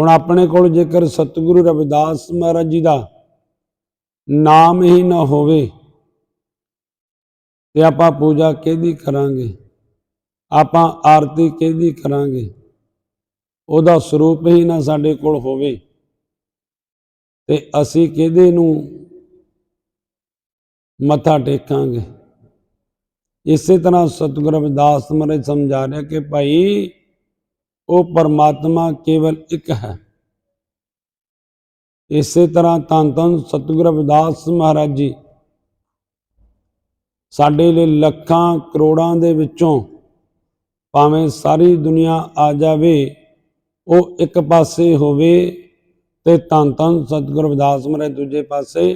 ਹੁਣ ਆਪਣੇ ਕੋਲ ਜੇਕਰ ਸਤਿਗੁਰੂ ਰਵਿਦਾਸ ਮਹਾਰਾਜ ਜੀ ਦਾ ਨਾਮ ਹੀ ਨਾ ਹੋਵੇ ਤੇ ਆਪਾਂ ਪੂਜਾ ਕਿਹਦੀ ਕਰਾਂਗੇ? ਆਪਾਂ ਆਰਤੀ ਕਿਹਦੀ ਕਰਾਂਗੇ? ਉਹਦਾ ਸਰੂਪ ਹੀ ਨਾ ਸਾਡੇ ਕੋਲ ਹੋਵੇ ਤੇ ਅਸੀਂ ਕਿਹਦੇ ਨੂੰ ਮੱਥਾ ਟੇਕਾਂਗੇ? ਇਸੇ ਤਰ੍ਹਾਂ ਸਤਿਗੁਰੂ ਰਵਿਦਾਸ ਮਹਾਰਾਜ ਸਮਝਾ ਰਿਹਾ ਕਿ ਭਾਈ ਉਹ ਪਰਮਾਤਮਾ ਕੇਵਲ ਇੱਕ ਹੈ। ਇਸੇ ਤਰ੍ਹਾਂ ਧੰਨ ਧੰਨ ਸਤਿਗੁਰੂ ਰਵਿਦਾਸ ਮਹਾਰਾਜ ਜੀ, ਸਾਡੇ ਲਈ ਲੱਖਾਂ ਕਰੋੜਾਂ ਦੇ ਵਿੱਚੋਂ ਭਾਵੇਂ ਸਾਰੀ ਦੁਨੀਆ ਆ ਜਾਵੇ, ਉਹ ਇੱਕ ਪਾਸੇ ਹੋਵੇ ਤੇ ਧੰਨ ਧੰਨ ਸਤਿਗੁਰੂ ਰਵਿਦਾਸ ਮਹਾਰਾਜ ਦੂਜੇ ਪਾਸੇ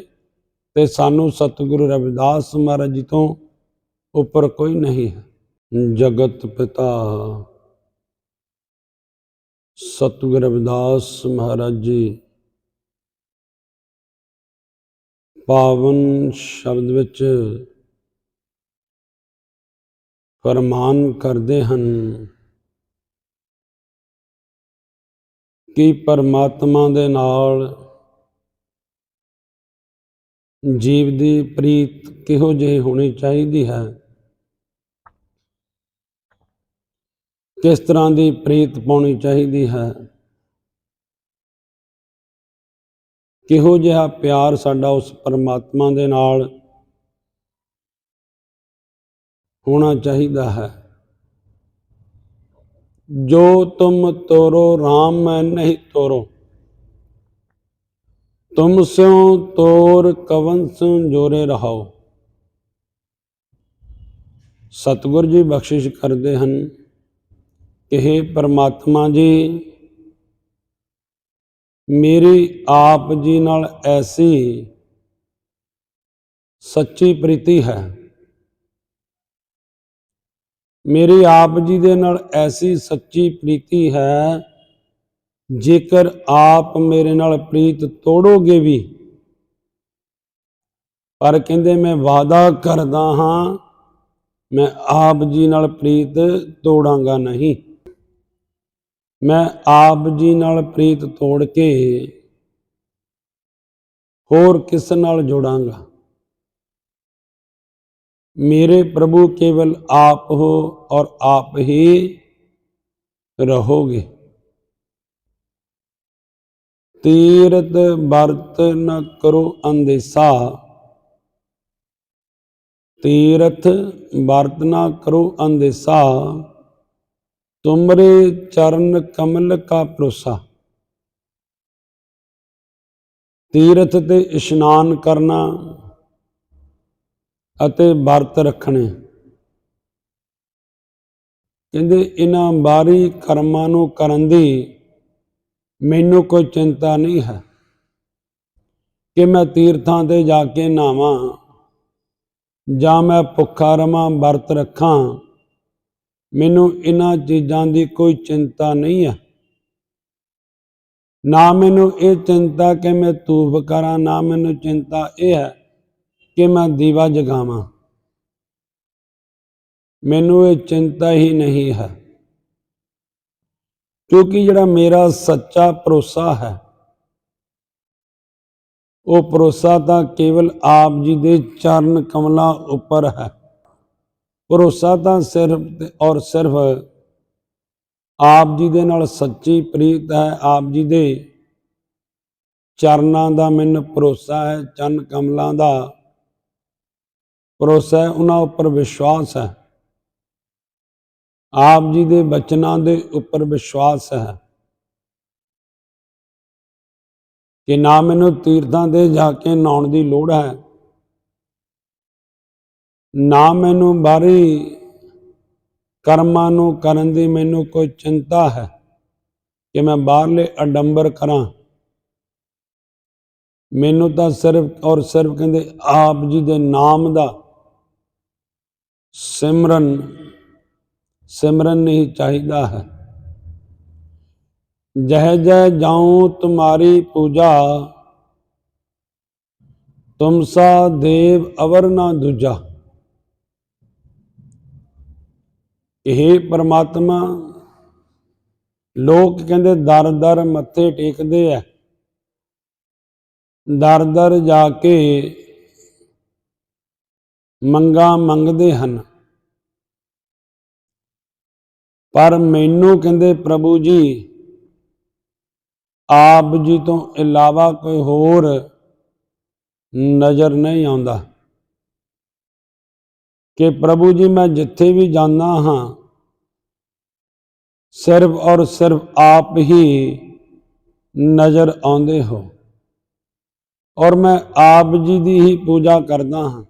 ਤੇ ਸਾਨੂੰ ਸਤਿਗੁਰੂ ਰਵਿਦਾਸ ਮਹਾਰਾਜ ਜੀ ਤੋਂ ਉੱਪਰ ਕੋਈ ਨਹੀਂ ਹੈ। ਜਗਤ ਪਿਤਾ ਸਤਿਗੁਰ ਰਵਿਦਾਸ ਮਹਾਰਾਜ ਜੀ। ਪਾਵਨ ਸ਼ਬਦ ਵਿੱਚ ਫਰਮਾਨ ਕਰਦੇ ਹਨ ਕਿ ਪਰਮਾਤਮਾ ਦੇ ਨਾਲ ਜੀਵ ਦੀ ਪ੍ਰੀਤ ਕਿਹੋ ਜਿਹੀ ਹੋਣੀ ਚਾਹੀਦੀ ਹੈ? ਕਿਸ ਤਰ੍ਹਾਂ ਦੀ ਪ੍ਰੀਤ ਪਾਉਣੀ ਚਾਹੀਦੀ ਹੈ? ਕਿਹੋ ਜਿਹਾ ਪਿਆਰ ਸਾਡਾ ਉਸ ਪਰਮਾਤਮਾ ਦੇ ਨਾਲ ਹੋਣਾ ਚਾਹੀਦਾ ਹੈ? ਜੋ ਤੁਮ ਤੋਰੋ RAM ਮੈਂ ਨਹੀਂ ਤੋਰੋ। ਤੁਮ ਸਿਉ ਤੋਰ, ਕਵਨ ਸਿਉ ਜੋਰੇ ਰਹਾਓ। ਸਤਿਗੁਰ ਜੀ ਬਖਸ਼ਿਸ਼ ਕਰਦੇ ਹਨ। ਕਿ ਪਰਮਾਤਮਾ ਜੀ, ਮੇਰੀ ਆਪ ਜੀ ਨਾਲ ਐਸੀ ਸੱਚੀ ਪ੍ਰੀਤੀ ਹੈ। ਮੇਰੀ ਆਪ ਜੀ ਦੇ ਨਾਲ ਐਸੀ ਸੱਚੀ ਪ੍ਰੀਤੀ ਹੈ, ਜੇਕਰ ਆਪ ਮੇਰੇ ਨਾਲ ਪ੍ਰੀਤ ਤੋੜੋਗੇ ਵੀ, ਪਰ ਕਹਿੰਦੇ ਮੈਂ ਵਾਅਦਾ ਕਰਦਾ ਹਾਂ, ਮੈਂ ਆਪ ਜੀ ਨਾਲ ਪ੍ਰੀਤ ਤੋੜਾਂਗਾ ਨਹੀਂ। ਮੈਂ ਆਪ ਜੀ ਨਾਲ ਪ੍ਰੀਤ ਤੋੜ ਕੇ ਹੋਰ ਕਿਸ ਨਾਲ ਜੋੜਾਂਗਾ? ਮੇਰੇ ਪ੍ਰਭੂ ਕੇਵਲ ਆਪ ਹੋ ਔਰ ਆਪ ਹੀ ਰਹੋਗੇ। ਤੀਰਤ ਵਰਤ ਨ ਕਰੋ ਅੰਦੇਸਾ। ਤੀਰਥ ਵਰਤ ਨ ਕਰੋ ਅੰਦੇਸਾ। ਤੁਮਰੇ ਚਰਨ ਕਮਲ ਕਾ ਭਰੋਸਾ। ਤੀਰਥ ਤੇ ਇਸ਼ਨਾਨ ਕਰਨਾ ਅਤੇ ਵਰਤ ਰੱਖਣੇ। ਕਹਿੰਦੇ ਇਹਨਾਂ ਬਾਰੀ ਕਰਮਾਂ ਨੂੰ ਕਰਨ ਦੀ ਮੈਨੂੰ ਕੋਈ ਚਿੰਤਾ ਨਹੀਂ ਹੈ ਕਿ ਮੈਂ ਤੀਰਥਾਂ ਤੇ ਜਾ ਕੇ ਨਾਵਾਂ ਜਾਂ ਮੈਂ ਭੁੱਖਾ ਰਵਾਂ, ਵਰਤ ਰੱਖਾਂ। ਮੈਨੂੰ ਇਹਨਾਂ ਚੀਜ਼ਾਂ ਦੀ ਕੋਈ ਚਿੰਤਾ ਨਹੀਂ ਹੈ ਨਾ ਮੈਨੂੰ ਇਹ ਚਿੰਤਾ ਕਿ ਮੈਂ ਧੂਫ ਕਰਾਂ, ਨਾ ਮੈਨੂੰ ਚਿੰਤਾ ਇਹ ਹੈ ਕਿ ਮੈਂ ਦੀਵਾ ਜਗਾਵਾਂ। ਮੈਨੂੰ ਇਹ ਚਿੰਤਾ ਹੀ ਨਹੀਂ ਹੈ। ਕਿਉਂਕਿ ਜਿਹੜਾ ਮੇਰਾ ਸੱਚਾ ਭਰੋਸਾ ਹੈ, ਉਹ ਭਰੋਸਾ ਤਾਂ ਕੇਵਲ ਆਪ ਜੀ ਦੇ ਚਰਨ ਕਮਲਾਂ ਉੱਪਰ ਹੈ। ਭਰੋਸਾ ਤਾਂ ਸਿਰਫ ਔਰ ਸਿਰਫ ਆਪ ਜੀ ਦੇ ਨਾਲ ਸੱਚੀ ਪ੍ਰੀਤ ਹੈ, ਆਪ ਜੀ ਦੇ ਚਰਨਾਂ ਦਾ ਮੈਨੂੰ ਭਰੋਸਾ ਹੈ, ਚੰਨ ਕਮਲਾਂ ਦਾ ਭਰੋਸਾ ਹੈ, ਉਹਨਾਂ ਉੱਪਰ ਵਿਸ਼ਵਾਸ ਹੈ। ਆਪ ਜੀ ਦੇ ਬਚਨਾਂ ਦੇ ਉੱਪਰ ਵਿਸ਼ਵਾਸ ਹੈ। ਕਿ ਨਾ ਮੈਨੂੰ ਤੀਰਥਾਂ ਦੇ ਜਾ ਕੇ ਨਹਾਉਣ ਦੀ ਲੋੜ ਹੈ ਨਾ ਮੈਨੂੰ ਬਾਹਰੀ ਕਰਮਾਂ ਨੂੰ ਕਰਨ ਦੀ ਮੈਨੂੰ ਕੋਈ ਚਿੰਤਾ ਹੈ ਕਿ ਮੈਂ ਬਾਹਰਲੇ ਅਡੰਬਰ ਕਰਾਂ? ਮੈਨੂੰ ਤਾਂ ਸਿਰਫ ਔਰ ਸਿਰਫ ਕਹਿੰਦੇ ਆਪ ਜੀ ਦੇ ਨਾਮ ਦਾ ਸਿਮਰਨ ਸਿਮਰਨ ਨਹੀਂ ਚਾਹੀਦਾ ਹੈ। ਜਹ ਜਹ ਜਾਉ ਤੁਮਾਰੀ ਪੂਜਾ, ਤੁਮਸਾ ਦੇਵ ਅਵਰ ਨਾ ਦੂਜਾ। ਇਹ ਪਰਮਾਤਮਾ ਲੋਕ ਕਹਿੰਦੇ ਦਰ ਦਰ ਮੱਥੇ ਟੇਕਦੇ ਆ। ਦਰ ਦਰ ਜਾ ਕੇ ਮੰਗਾ ਮੰਗਦੇ ਹਨ। ਪਰ ਮੈਨੂੰ ਕਹਿੰਦੇ ਪ੍ਰਭੂ ਜੀ, ਆਪ ਜੀ ਤੋਂ ਇਲਾਵਾ ਕੋਈ ਹੋਰ ਨਜ਼ਰ ਨਹੀਂ ਆਉਂਦਾ। ਕਿ ਪ੍ਰਭੂ ਜੀ ਮੈਂ ਜਿੱਥੇ ਵੀ ਜਾਂਦਾ ਹਾਂ, ਸਿਰਫ ਔਰ ਸਿਰਫ ਆਪ ਹੀ ਨਜ਼ਰ ਆਉਂਦੇ ਹੋ। ਔਰ ਮੈਂ ਆਪ ਜੀ ਦੀ ਹੀ ਪੂਜਾ ਕਰਦਾ ਹਾਂ।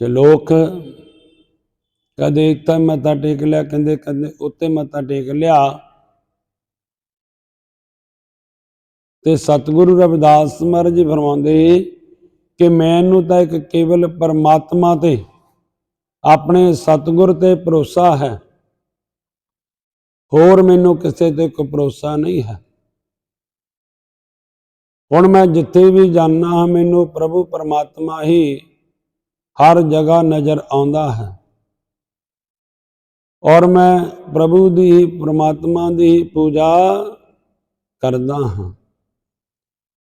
ਤੇ ਲੋਕ ਕਦੇ ਇੱਥੇ ਮੱਥਾ ਟੇਕ ਲਿਆ, ਕਹਿੰਦੇ ਕਦੇ ਉੱਤੇ ਮੱਥਾ ਟੇਕ ਲਿਆ। ਤੇ ਸਤਿਗੁਰੂ ਰਵਿਦਾਸ ਮਹਾਰਾਜ ਜੀ ਫਰਮਾਉਂਦੇ ਕਿ ਮੈਨੂੰ ਤਾਂ ਇੱਕ ਕੇਵਲ ਪਰਮਾਤਮਾ ਤੇ ਆਪਣੇ ਸਤਿਗੁਰ ਤੇ ਭਰੋਸਾ ਹੈ। ਹੋਰ ਮੈਨੂੰ ਕਿਸੇ ਤੇ ਕੋਈ ਭਰੋਸਾ ਨਹੀਂ ਹੈ। ਹੁਣ ਮੈਂ ਜਿੱਥੇ ਵੀ ਜਾਣਾ ਹਾਂ, ਮੈਨੂੰ ਪ੍ਰਭੂ ਪਰਮਾਤਮਾ ਹੀ ਹਰ ਜਗ੍ਹਾ ਨਜ਼ਰ ਆਉਂਦਾ ਹੈ। ਔਰ ਮੈਂ ਪ੍ਰਭੂ ਦੀ ਹੀ ਪ੍ਰਮਾਤਮਾ ਦੀ ਪੂਜਾ ਕਰਦਾ ਹਾਂ।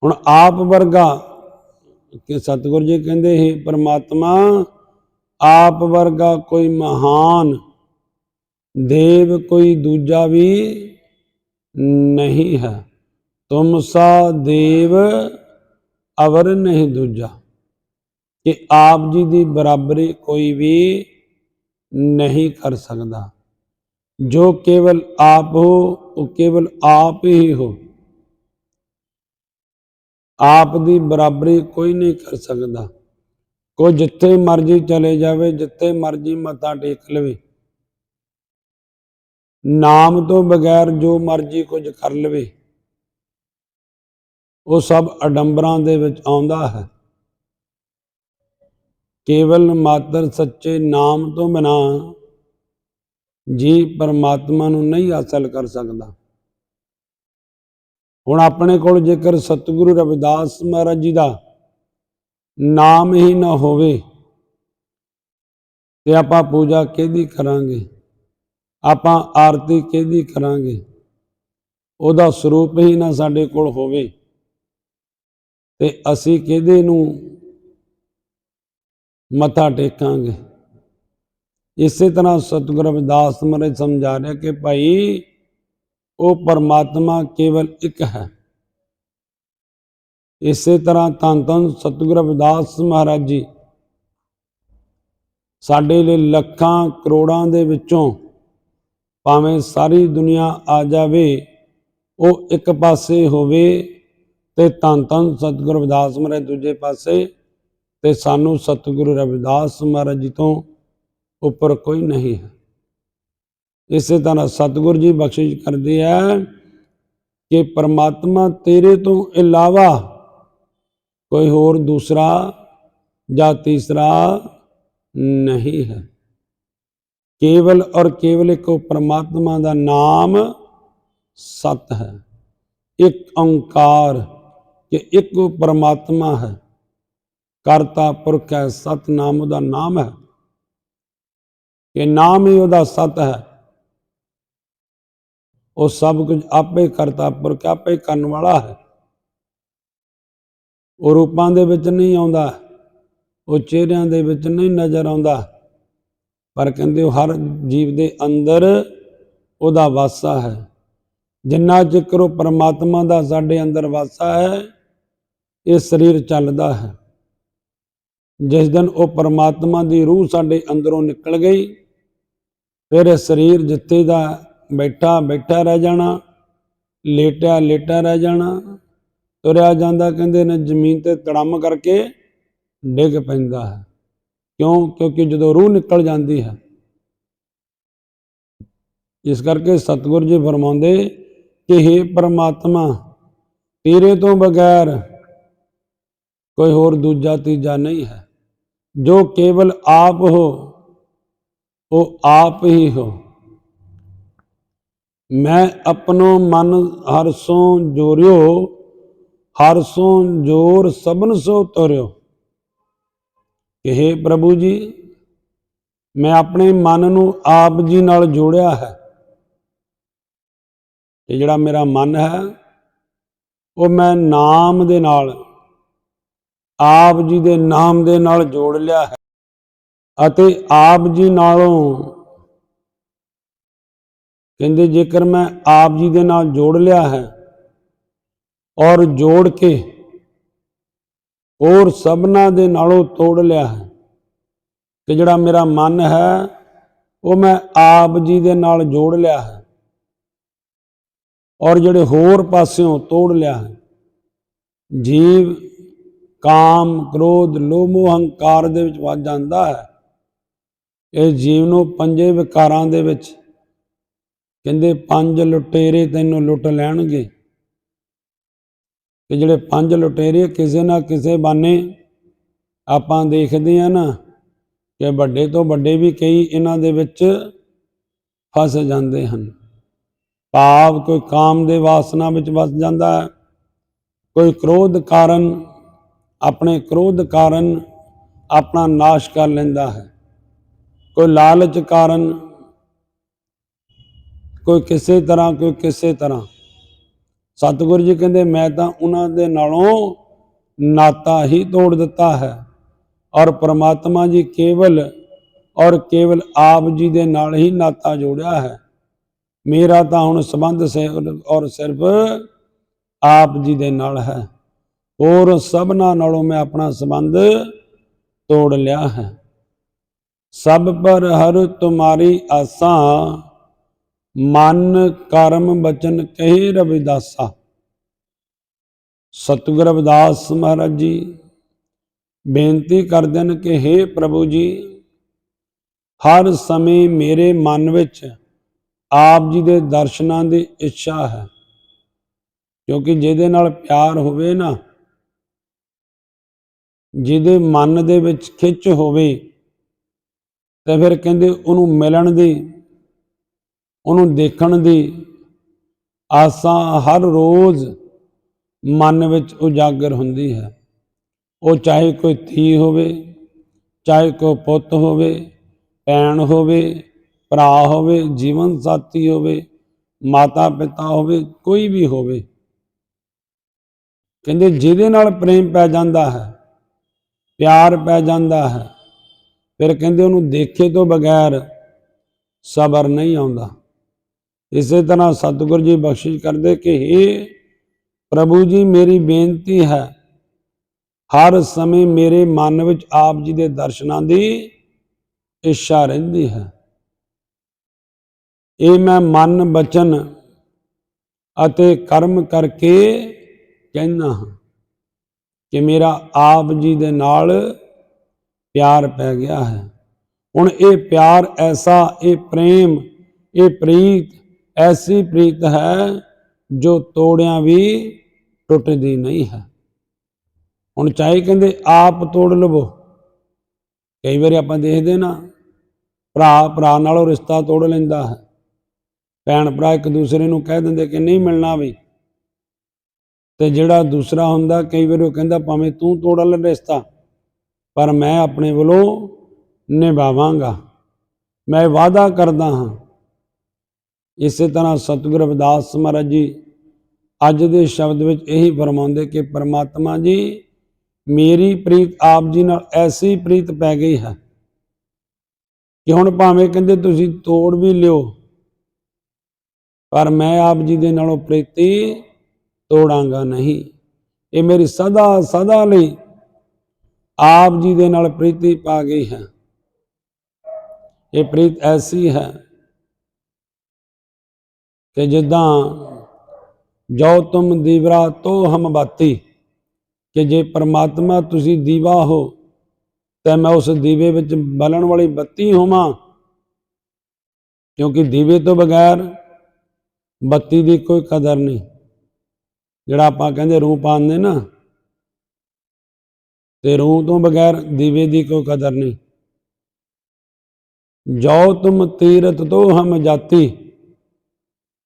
ਹੁਣ ਆਪ ਵਰਗਾ ਕਿ ਸਤਿਗੁਰ ਜੀ ਕਹਿੰਦੇ ਹੈ ਪਰਮਾਤਮਾ ਆਪ ਵਰਗਾ ਕੋਈ ਮਹਾਨ ਦੇਵ ਕੋਈ ਦੂਜਾ ਵੀ ਨਹੀਂ ਹੈ। ਤੁਮ ਸਾ ਦੇਵ ਅਵਰ ਨਹੀਂ ਦੂਜਾ। ਕਿ ਆਪ ਜੀ ਦੀ ਬਰਾਬਰੀ ਕੋਈ ਵੀ ਨਹੀਂ ਕਰ ਸਕਦਾ। ਜੋ ਕੇਵਲ ਆਪ ਹੋ, ਉਹ ਕੇਵਲ ਆਪ ਹੀ ਹੋ। ਆਪ ਦੀ ਬਰਾਬਰੀ ਕੋਈ ਨਹੀਂ ਕਰ ਸਕਦਾ। ਕੋਈ ਜਿੱਥੇ ਮਰਜ਼ੀ ਚਲੇ ਜਾਵੇ, ਜਿੱਥੇ ਮਰਜ਼ੀ ਮੱਥਾ ਟੇਕ ਲਵੇ। ਨਾਮ ਤੋਂ ਬਗੈਰ ਜੋ ਮਰਜ਼ੀ ਕੁਝ ਕਰ ਲਵੇ। ਉਹ ਸਭ ਅਡੰਬਰਾਂ ਦੇ ਵਿੱਚ ਆਉਂਦਾ ਹੈ। ਕੇਵਲ ਮਾਤਰ ਸੱਚੇ ਨਾਮ ਤੋਂ ਬਿਨਾ ਜੀ ਪਰਮਾਤਮਾ ਨੂੰ ਨਹੀਂ ਹਾਸਲ ਕਰ ਸਕਦਾ। ਹੁਣ ਆਪਣੇ ਕੋਲ ਜੇਕਰ ਸਤਿਗੁਰੂ ਰਵਿਦਾਸ ਮਹਾਰਾਜ ਜੀ ਦਾ ਨਾਮ ਹੀ ਨਾ ਹੋਵੇ ਤੇ ਆਪਾਂ ਪੂਜਾ ਕਿਹਦੀ ਕਰਾਂਗੇ? ਆਪਾਂ ਆਰਤੀ ਕਿਹਦੀ ਕਰਾਂਗੇ? ਉਹਦਾ ਸਰੂਪ ਹੀ ਨਾ ਸਾਡੇ ਕੋਲ ਹੋਵੇ ਤੇ ਅਸੀਂ ਕਿਹਦੇ ਨੂੰ ਮੱਥਾ ਟੇਕਾਂਗੇ? ਇਸੇ ਤਰ੍ਹਾਂ ਸਤਿਗੁਰੂ ਰਵਿਦਾਸ ਮਹਾਰਾਜ ਸਮਝਾ ਰਿਹਾ ਕਿ ਭਾਈ ਉਹ ਪਰਮਾਤਮਾ ਕੇਵਲ ਇੱਕ ਹੈ। ਇਸੇ ਤਰ੍ਹਾਂ ਧੰਨ ਧੰਨ ਸਤਿਗੁਰੂ ਰਵਿਦਾਸ ਮਹਾਰਾਜ ਜੀ, ਸਾਡੇ ਲਈ ਲੱਖਾਂ ਕਰੋੜਾਂ ਦੇ ਵਿੱਚੋਂ ਭਾਵੇਂ ਸਾਰੀ ਦੁਨੀਆ ਆ ਜਾਵੇ, ਉਹ ਇੱਕ ਪਾਸੇ ਹੋਵੇ ਤੇ ਧੰਨ ਧੰਨ ਸਤਿਗੁਰੂ ਰਵਿਦਾਸ ਮਹਾਰਾਜ ਦੂਜੇ ਪਾਸੇ ਤੇ ਸਾਨੂੰ ਸਤਿਗੁਰੂ ਰਵਿਦਾਸ ਮਹਾਰਾਜ ਜੀ ਤੋਂ ਉੱਪਰ ਕੋਈ ਨਹੀਂ ਹੈ। ਇਸੇ ਤਰ੍ਹਾਂ ਸਤਿਗੁਰ ਜੀ ਬਖਸ਼ਿਸ਼ ਕਰਦੇ ਆ ਕਿ ਪਰਮਾਤਮਾ ਤੇਰੇ ਤੋਂ ਇਲਾਵਾ ਕੋਈ ਹੋਰ ਦੂਸਰਾ ਜਾਂ ਤੀਸਰਾ ਨਹੀਂ ਹੈ। ਕੇਵਲ ਔਰ ਕੇਵਲ ਇੱਕ ਪਰਮਾਤਮਾ ਦਾ ਨਾਮ ਸਤ ਹੈ। ਇੱਕ ਓੰਕਾਰ ਕਿ ਇੱਕ ਪਰਮਾਤਮਾ ਹੈ। ਕਰਤਾ ਪੁਰਖ ਹੈ ਸਤ ਨਾਮ ਉਹਦਾ ਨਾਮ ਹੈ। ਕਿ ਨਾਮ ਹੀ ਉਹਦਾ ਸਤ ਹੈ। ਉਹ ਸਭ ਕੁਝ ਆਪੇ ਕਰਤਾ ਪੁਰਖ ਆਪੇ ਕਰਨ ਵਾਲਾ ਹੈ। ਉਹ ਰੂਪਾਂ ਦੇ ਵਿੱਚ ਨਹੀਂ ਆਉਂਦਾ, ਉਹ ਚਿਹਰਿਆਂ ਦੇ ਵਿੱਚ ਨਹੀਂ ਨਜ਼ਰ ਆਉਂਦਾ, ਪਰ ਕਹਿੰਦੇ ਉਹ ਹਰ ਜੀਵ ਦੇ ਅੰਦਰ ਉਹਦਾ ਵਾਸਾ ਹੈ। ਜਿੰਨਾ ਚਿਕਰ ਉਹ ਪਰਮਾਤਮਾ ਦਾ ਸਾਡੇ ਅੰਦਰ ਵਾਸਾ ਹੈ, ਇਹ ਸਰੀਰ ਚੱਲਦਾ ਹੈ। ਜਿਸ ਦਿਨ ਉਹ ਪਰਮਾਤਮਾ ਦੀ ਰੂਹ ਸਾਡੇ ਅੰਦਰੋਂ ਨਿਕਲ ਗਈ, ਫਿਰ ਇਹ ਸਰੀਰ ਜਿੱਥੇ ਦਾ ਬੈਠਾ ਬੈਠਾ ਰਹਿ ਜਾਣਾ, ਲੇਟਿਆ, ਲੇਟਾ ਰਹਿ ਜਾਣਾ, ਤੁਰਿਆ ਜਾਂਦਾ ਕਹਿੰਦੇ ਨੇ ਜ਼ਮੀਨ ਤੇ ਤੜਮ ਕਰਕੇ ਡਿੱਗ ਪੈਂਦਾ ਹੈ। ਕਿਉਂ? ਕਿਉਂਕਿ ਜਦੋਂ ਰੂਹ ਨਿਕਲ ਜਾਂਦੀ ਹੈ। ਇਸ ਕਰਕੇ ਸਤਿਗੁਰ ਜੀ ਫਰਮਾਉਂਦੇ ਕਿ हे ਪ੍ਰਮਾਤਮਾ, ਤੇਰੇ ਤੋਂ ਬਗੈਰ ਕੋਈ ਹੋਰ ਦੂਜਾ ਤੀਜਾ ਨਹੀਂ ਹੈ। ਜੋ ਕੇਵਲ ਆਪ ਹੋ, ਉਹ ਆਪ ਹੀ ਹੋ। ਮੈਂ ਆਪਣੋ ਮਨ ਹਰਸੋਂ ਜੋਰਿਓ ਹਰਸੋਂ ਜੋਰ ਸਭਨ ਸੋ ਤੋਰਿਓ। ਕਿ हे ਪ੍ਰਭੂ ਜੀ, ਮੈਂ ਆਪਣੇ ਮਨ ਨੂੰ ਆਪ ਜੀ ਨਾਲ ਜੋੜਿਆ ਹੈ। ਤੇ ਜਿਹੜਾ ਮੇਰਾ ਮਨ ਹੈ, ਉਹ ਮੈਂ ਨਾਮ ਦੇ ਨਾਲ, ਆਪ ਜੀ ਦੇ ਨਾਮ ਦੇ ਨਾਲ ਜੋੜ ਲਿਆ ਹੈ। ਅਤੇ ਆਪ ਜੀ ਨਾਲੋਂ ਕਹਿੰਦੇ, ਜੇਕਰ ਮੈਂ ਆਪ ਜੀ ਦੇ ਨਾਲ ਜੋੜ ਲਿਆ ਹੈ ਔਰ ਜੋੜ ਕੇ ਹੋਰ ਸਭਨਾ ਦੇ ਨਾਲੋਂ ਤੋੜ ਲਿਆ ਹੈ ਕਿ ਜਿਹੜਾ ਮੇਰਾ ਮਨ ਹੈ, ਉਹ ਮੈਂ ਆਪ ਜੀ ਦੇ ਨਾਲ ਜੋੜ ਲਿਆ ਹੈ ਔਰ ਜਿਹੜੇ ਹੋਰ ਪਾਸਿਓਂ ਤੋੜ ਲਿਆ ਹੈ। ਜੀਵ, ਕਾਮ, ਕ੍ਰੋਧ, ਲੋਭ, ਮੋਹ, ਹੰਕਾਰ ਦੇ ਵਿੱਚ ਵੱਜ ਜਾਂਦਾ ਹੈ। ਇਹ ਜੀਵ ਨੂੰ ਪੰਜੇ ਵਿਕਾਰਾਂ ਦੇ ਵਿੱਚ ਕਹਿੰਦੇ ਪੰਜ ਲੁਟੇਰੇ ਤੈਨੂੰ ਲੁੱਟ ਲੈਣਗੇ। ਕਿ ਜਿਹੜੇ ਪੰਜ ਲੁਟੇਰੇ ਕਿਸੇ ਨਾ ਕਿਸੇ ਬਾਨੇ ਆਪਾਂ ਦੇਖਦੇ ਆ ਨਾ ਕਿ ਵੱਡੇ ਤੋਂ ਵੱਡੇ ਵੀ ਕਈ ਇਹਨਾਂ ਦੇ ਵਿੱਚ ਫਸ ਜਾਂਦੇ ਹਨ। ਭਾਵ ਕੋਈ ਕਾਮ ਦੇ ਵਾਸਨਾ ਵਿੱਚ ਵਸ ਜਾਂਦਾ ਹੈ। ਕੋਈ ਕ੍ਰੋਧ ਕਾਰਨ, ਆਪਣੇ ਕ੍ਰੋਧ ਕਾਰਨ ਆਪਣਾ ਨਾਸ਼ ਕਰ ਲੈਂਦਾ ਹੈ। ਕੋਈ ਲਾਲਚ ਕਾਰਨ ਕੋਈ ਕਿਸੇ ਤਰ੍ਹਾਂ, ਕੋਈ ਕਿਸੇ ਤਰ੍ਹਾਂ। ਸਤਿਗੁਰੂ ਜੀ ਕਹਿੰਦੇ, ਮੈਂ ਤਾਂ ਉਹਨਾਂ ਦੇ ਨਾਲੋਂ ਨਾਤਾ ਹੀ ਤੋੜ ਦਿੱਤਾ ਹੈ। ਔਰ ਪ੍ਰਮਾਤਮਾ ਜੀ ਕੇਵਲ ਔਰ ਕੇਵਲ ਆਪ ਜੀ ਦੇ ਨਾਲ ਹੀ ਨਾਤਾ ਜੋੜਿਆ ਹੈ। ਮੇਰਾ ਤਾਂ ਹੁਣ ਸੰਬੰਧ ਸਿਰ ਔਰ ਸਿਰਫ ਆਪ ਜੀ ਦੇ ਨਾਲ ਹੈ। ਹੋਰ ਸਭਨਾਂ ਨਾਲੋਂ ਮੈਂ ਆਪਣਾ ਸੰਬੰਧ ਤੋੜ ਲਿਆ ਹੈ। ਸਭ ਪਰ ਹਰ ਤੁਮਾਰੀ ਆਸਾਂ ਮਨ ਕਰਮ ਬਚਨ ਕਹੇ ਰਵਿਦਾਸਾ। ਸਤਿਗੁਰ ਰਵਿਦਾਸ ਮਹਾਰਾਜ ਜੀ, ਬੇਨਤੀ ਕਰਦੇ ਨੇ ਕਿ हे ਪ੍ਰਭੂ ਜੀ, ਹਰ ਸਮੇਂ ਮੇਰੇ ਮਨ ਵਿੱਚ ਆਪ ਜੀ ਦੇ ਦਰਸ਼ਨਾਂ ਦੀ ਇੱਛਾ ਹੈ। ਕਿਉਂਕਿ ਜਿਹਦੇ ਨਾਲ ਪਿਆਰ ਹੋਵੇ ਨਾ, ਜਿਹਦੇ ਮਨ ਦੇ ਵਿੱਚ ਖਿੱਚ ਹੋਵੇ, ਤੇ ਫਿਰ ਕਹਿੰਦੇ ਉਹਨੂੰ ਮਿਲਣ ਦੀ ਉਹਨੂੰ ਦੇਖਣ ਦੀ ਆਸਾਂ ਹਰ ਰੋਜ਼ ਮਨ ਵਿੱਚ ਉਜਾਗਰ ਹੁੰਦੀ ਹੈ। ਉਹ ਚਾਹੇ ਕੋਈ ਧੀ ਹੋਵੇ, ਚਾਹੇ ਕੋਈ ਪੁੱਤ ਹੋਵੇ, ਭੈਣ ਹੋਵੇ, ਭਰਾ ਹੋਵੇ, ਜੀਵਨ ਸਾਥੀ ਹੋਵੇ ਮਾਤਾ ਪਿਤਾ ਹੋਵੇ, ਕੋਈ ਵੀ ਹੋਵੇ। ਕਹਿੰਦੇ ਜਿਹਦੇ ਨਾਲ ਪ੍ਰੇਮ ਪੈ ਜਾਂਦਾ ਹੈ, ਪਿਆਰ ਪੈ ਜਾਂਦਾ ਹੈ, ਫਿਰ ਕਹਿੰਦੇ ਉਹਨੂੰ ਦੇਖੇ ਤੋਂ ਬਗੈਰ ਸਬਰ ਨਹੀਂ ਆਉਂਦਾ। ਇਸੇ ਤਰ੍ਹਾਂ ਸਤਿਗੁਰ ਜੀ ਬਖਸ਼ਿਸ਼ ਕਰਦੇ ਕਿ हे ਪ੍ਰਭੂ ਜੀ, ਮੇਰੀ ਬੇਨਤੀ ਹੈ, ਹਰ ਸਮੇਂ ਮੇਰੇ ਮਨ ਵਿੱਚ ਆਪ ਜੀ ਦੇ ਦਰਸ਼ਨਾਂ ਦੀ ਇੱਛਾ ਰਹਿੰਦੀ ਹੈ। ਇਹ ਮੈਂ ਮਨ, ਬਚਨ ਅਤੇ ਕਰਮ ਕਰਕੇ ਕਹਿੰਦਾ ਹਾਂ ਕਿ ਮੇਰਾ ਆਪ ਜੀ ਦੇ ਨਾਲ ਪਿਆਰ ਪੈ ਗਿਆ ਹੈ। ਹੁਣ ਇਹ ਪਿਆਰ ਐਸਾ, ਇਹ ਪ੍ਰੇਮ, ਇਹ ਪ੍ਰੀਤ ਐਸੀ ਪ੍ਰੀਤ ਹੈ ਜੋ ਤੋੜਿਆਂ ਵੀ ਟੁੱਟਦੀ ਨਹੀਂ ਹੈ। ਹੁਣ ਚਾਹੇ ਕਹਿੰਦੇ ਆਪ ਤੋੜ ਲਵੋ, ਕਈ ਵਾਰੀ ਆਪਾਂ ਦੇਖਦੇ ਨਾ, ਭਰਾ ਭਰਾ ਨਾਲੋਂ ਰਿਸ਼ਤਾ ਤੋੜ ਲੈਂਦਾ ਹੈ। ਭੈਣ ਭਰਾ ਇੱਕ ਦੂਸਰੇ ਨੂੰ ਕਹਿ ਦਿੰਦੇ ਕਿ ਨਹੀਂ ਮਿਲਣਾ ਵੀ। ਤੇ ਜਿਹੜਾ ਦੂਸਰਾ ਹੁੰਦਾ, ਕਈ ਵਾਰੀ ਉਹ ਕਹਿੰਦਾ ਭਾਵੇਂ ਤੂੰ ਤੋੜ ਲੈ ਰਿਸ਼ਤਾ, ਪਰ ਮੈਂ ਆਪਣੇ ਵੱਲੋਂ ਨਿਭਾਵਾਂਗਾ। ਮੈਂ ਵਾਅਦਾ ਕਰਦਾ ਹਾਂ ਇਸੇ ਤਰ੍ਹਾਂ ਸਤਿਗੁਰ ਰਵਿਦਾਸ ਮਹਾਰਾਜ ਜੀ, ਅੱਜ ਦੇ ਸ਼ਬਦ ਵਿੱਚ ਇਹੀ ਫਰਮਾਉਂਦੇ ਕਿ ਪ੍ਰਮਾਤਮਾ ਜੀ, ਮੇਰੀ ਪ੍ਰੀਤ ਆਪ ਜੀ ਨਾਲ ਐਸੀ ਪ੍ਰੀਤ ਪੈ ਗਈ ਹੈ ਕਿ ਹੁਣ ਭਾਵੇਂ ਕਹਿੰਦੇ ਤੁਸੀਂ ਤੋੜ ਵੀ ਲਿਓ, ਪਰ ਮੈਂ ਆਪ ਜੀ ਦੇ ਨਾਲੋਂ ਪ੍ਰੀਤੀ ਤੋੜਾਂਗਾ ਨਹੀਂ। ਇਹ ਮੇਰੀ ਸਦਾ ਸਦਾ ਲਈ ਆਪ ਜੀ ਦੇ ਨਾਲ ਪ੍ਰੀਤੀ ਪਾ ਗਈ ਹੈ। ਇਹ ਪ੍ਰੀਤ ਐਸੀ ਹੈ ਕਿ ਜਿੱਦਾਂ ਜੋ ਤੁਮ ਦੀਵਰਾ ਤੋ ਹਮ ਬਾਤੀ, ਕਿ ਜੇ ਪਰਮਾਤਮਾ ਤੁਸੀਂ ਦੀਵਾ ਹੋ, ਤਾਂ ਮੈਂ ਉਸ ਦੀਵੇ ਵਿੱਚ ਬਲਣ ਵਾਲੀ ਬੱਤੀ ਹੋਵਾਂ। ਕਿਉਂਕਿ ਦੀਵੇ ਤੋਂ ਬਗੈਰ ਬੱਤੀ ਦੀ ਕੋਈ ਕਦਰ ਨਹੀਂ। ਜਿਹੜਾ ਆਪਾਂ ਕਹਿੰਦੇ ਰੂਹ ਪਾਉਂਦੇ ਨਾ, ਤੇ ਰੂਹ ਤੋਂ ਬਗੈਰ ਦੀਵੇ ਦੀ ਕੋਈ ਕਦਰ ਨਹੀਂ। ਜੋ ਤੁਮ ਤੀਰਤ ਤੋਂ ਹਮ ਜਾਤੀ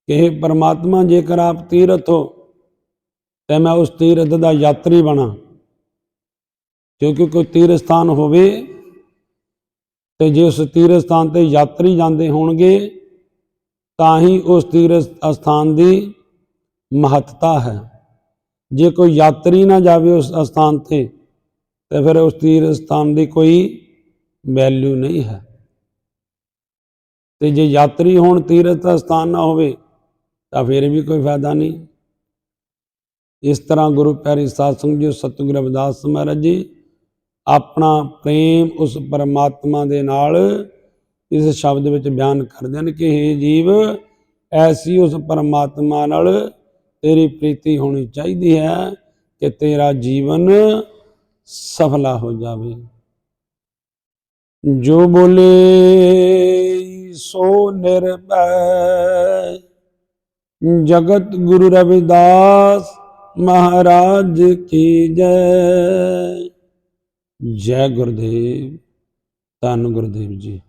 ਕਿ ਪਰਮਾਤਮਾ, ਜੇਕਰ ਆਪ ਤੀਰਥ ਹੋ, ਤੇ ਮੈਂ ਉਸ ਤੀਰਥ ਦਾ ਯਾਤਰੀ ਬਣਾ। ਕਿਉਂਕਿ ਕੋਈ ਤੀਰਥ ਸਥਾਨ ਹੋਵੇ ਤੇ ਜੇ ਉਸ ਤੀਰਥ ਸਥਾਨ ਤੇ ਯਾਤਰੀ ਜਾਂਦੇ ਹੋਣਗੇ, ਤਾਂ ਹੀ ਉਸ ਤੀਰਥ ਅਸਥਾਨ ਦੀ ਮਹੱਤਤਾ ਹੈ। ਜੇ ਕੋਈ ਯਾਤਰੀ ਨਾ ਜਾਵੇ ਉਸ ਅਸਥਾਨ ਤੇ ਤੇ ਫਿਰ ਉਸ ਤੀਰਥ ਸਥਾਨ ਦੀ ਕੋਈ ਵੈਲਿਊ ਨਹੀਂ ਹੈ। ਤੇ ਜੇ ਯਾਤਰੀ ਹੋਣ ਤੀਰਥ ਸਥਾਨ ਨਾ ਹੋਵੇ ਤਾਂ ਫਿਰ ਵੀ ਕੋਈ ਫਾਇਦਾ ਨਹੀਂ। ਇਸ ਤਰ੍ਹਾਂ ਗੁਰੂ ਪਿਆਰੀ ਸਾਧ ਸੰਗਤ ਜੀ, ਸਤਿਗੁਰੂ ਰਵਿਦਾਸ ਮਹਾਰਾਜ ਜੀ, ਆਪਣਾ ਪ੍ਰੇਮ ਉਸ ਪਰਮਾਤਮਾ ਦੇ ਨਾਲ ਇਸ ਸ਼ਬਦ ਵਿੱਚ ਬਿਆਨ ਕਰਦੇ ਹਨ ਕਿ हे ਜੀਵ, ਐਸੀ ਉਸ ਪਰਮਾਤਮਾ ਨਾਲ ਤੇਰੀ ਪ੍ਰੀਤੀ ਹੋਣੀ ਚਾਹੀਦੀ ਹੈ ਕਿ ਤੇਰਾ ਜੀਵਨ ਸਫਲਾ ਹੋ ਜਾਵੇ। ਜੋ ਬੋਲੇ, ਸੋ ਨਿਰਭੈ ਜਗਤ ਗੁਰੂ ਰਵਿਦਾਸ ਮਹਾਰਾਜ ਕੀ ਜੈ। ਜੈ ਗੁਰਦੇਵ ਧੰਨ ਗੁਰਦੇਵ ਜੀ।